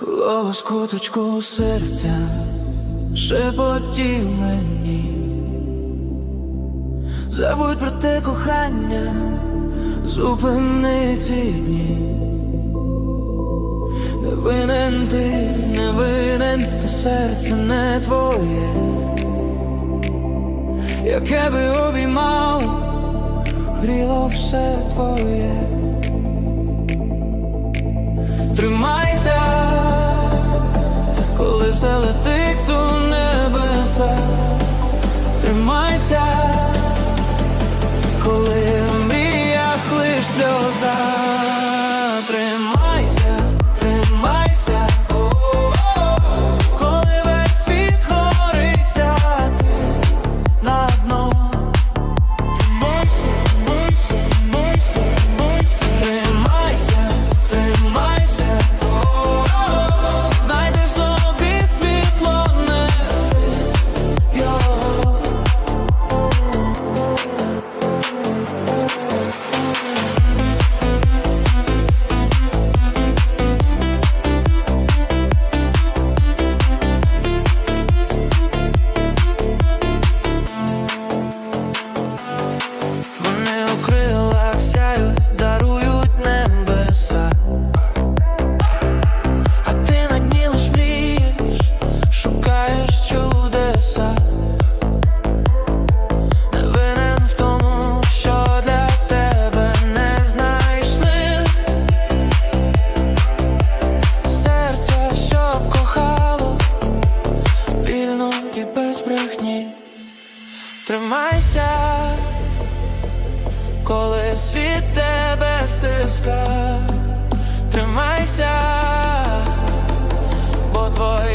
Голос куточку серця шепотів мені. Забудь про те кохання, зупини ці дні. Не винен ти, не винен, та серце не твоє, яке би обіймало, гріло все твоє. все летить у небеса, тримайся, коли мріях лиш сльоза. тримайся, коли світ тебе стиска, тримайся, бо твоє.